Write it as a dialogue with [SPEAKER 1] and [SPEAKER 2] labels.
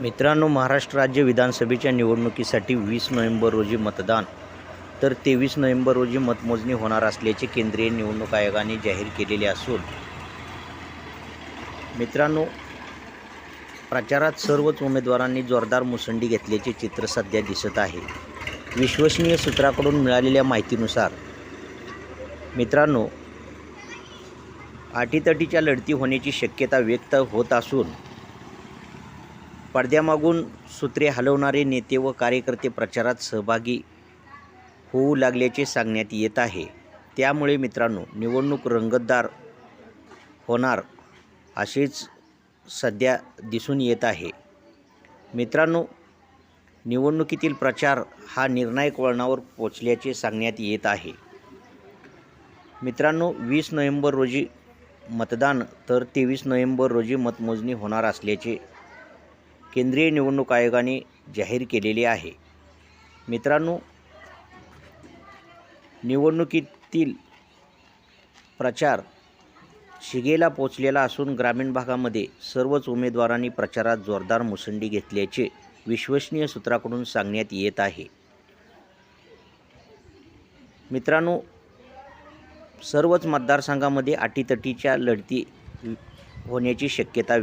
[SPEAKER 1] मित्रांनो महाराष्ट्र राज्य विधानसभेच्या निवडणुकीसाठी वीस नोव्हेंबर रोजी मतदान. तर तेवीस नोव्हेंबर रोजी मतमोजणी होणार असल्याचे केंद्रीय निवडणूक आयोगाने जाहीर केलेले असून मित्रांनो प्रचारात सर्वच उमेदवारांनी जोरदार मुसंडी घेतल्याचे चित्र सध्या दिसत आहे. विश्वसनीय सूत्राकडून मिळालेल्या माहितीनुसार मित्रांनो अटीतटीच्या लढती होण्याची शक्यता व्यक्त होत असून पडद्यामागून सूत्रे हलवणारे नेते व कार्यकर्ते प्रचारात सहभागी होऊ लागल्याचे सांगण्यात येत आहे. त्यामुळे मित्रांनो निवडणूक रंगतदार होणार असेच सध्या दिसून येत आहे. मित्रांनो निवडणुकीतील प्रचार हा निर्णायक वळणावर पोचल्याचे सांगण्यात येत आहे. मित्रांनो वीस नोव्हेंबर रोजी मतदान तर तेवीस नोव्हेंबर रोजी मतमोजणी होणार असल्याचे केंद्रीय निवडणूक आयोगाने जाहीर केलेले आहे. मित्रांनो निवडणुकीतील प्रचार शिगेला पोचलेला असून ग्रामीण भागामध्ये सर्वच उमेदवारांनी प्रचारात जोरदार मुसंडी घेतल्याचे विश्वसनीय सूत्राकडून सांगण्यात येत आहे. मित्रांनो सर्वच मतदारसंघामध्ये अटीतटीच्या लढती होण्याची शक्यता